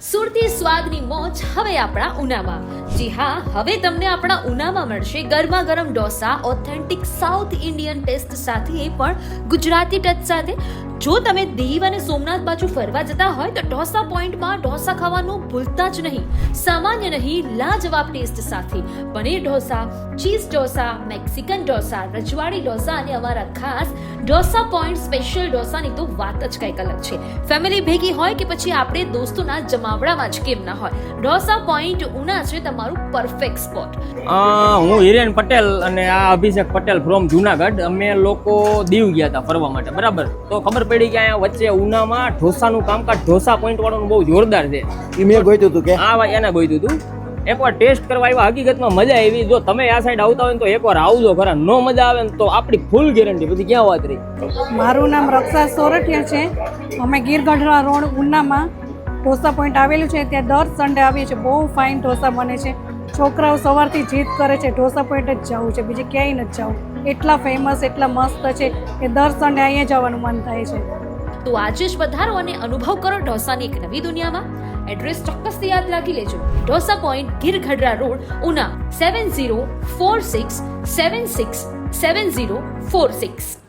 સુરતી સ્વાદની મોજ હવે આપણા ઉનામાં. જી હા, હવે તમને આપણા ઉનામાં મળશે ગરમા ગરમ dosa authentic south Indian taste સાથે, પણ ગુજરાતી ટચ સાથે. જો તમે દીવ અને સોમનાથ બાજુ ફરવા જતા હોય તો ઢોસા પોઈન્ટમાં ઢોસા ખાવાનું ભૂલતા જ નહીં. સામાન્ય નહીં, લાજવાબ ટેસ્ટ સાથે. પનીર ઢોસા, ચીઝ ઢોસા, મેક્સિકન ઢોસા, રજવાડી ઢોસા અને અમારા ખાસ ઢોસા પોઈન્ટ સ્પેશિયલ ઢોસાની તો વાત જ કંઈક અલગ છે. ફેમિલી ભેગી હોય કે પછી આપણે દોસ્તોના જમાવડામાં જ કેમ ના હોય. ઢોસા પોઈન્ટ ઉના છે તમારું પરફેક્ટ સ્પોટ. હું હિરેન પટેલ અને આ અભિષેક પટેલ ફ્રોમ જુનાગઢ. અમે લોકો દીવ ગયા હતા ફરવા માટે, બરાબર? તો ખબર પડી કે અહીંયા વચ્ચે ઉનામાં ઢોસાનું કામકાજ ઢોસા પોઈન્ટ વાળાનું બહુ જોરદાર છે. એ મેં ગોઈતું હતું કે? આ ભાઈ એને ગોઈતું હતું એકવાર ટેસ્ટ કરવા આવ્યા હકીકતમાં મજા આવી. જો તમે આ સાઈડ આવતા હોય તો એકવાર આવજો ખરા. નો મજા આવે ને તો આપણી ફૂલ ગેરંટી બધી ક્યાં વાત રહી? મારું નામ રક્ષા સોરઠિયા છે. અમે ગીરગઢડા રોડ ઉનામાં ઢોસા પોઈન્ટ આવેલું છે. ત્યાં દર સન્ડે આવીએ છીએ. બહુ ફાઇન ઢોસા બને છે. છોકરાઓ સવારથી જીદ કરે છે, ઢોસા પોઈન્ટ જ જવું છે, બીજે ક્યાંય નથી જવું. એટલા ફેમસ એટલા મસ્ત છે કે દર સન્ડે અહીંયા જવાનું મન થાય છે. તો આજે જ વધારો અને અનુભવ કરો ઢોસાની એક નવી દુનિયામાં. એડ્રેસ ચોક્કસથી યાદ રાખી લેજો. Dosa point Girgadhada road, Una seven zero four six seven six seven zero four six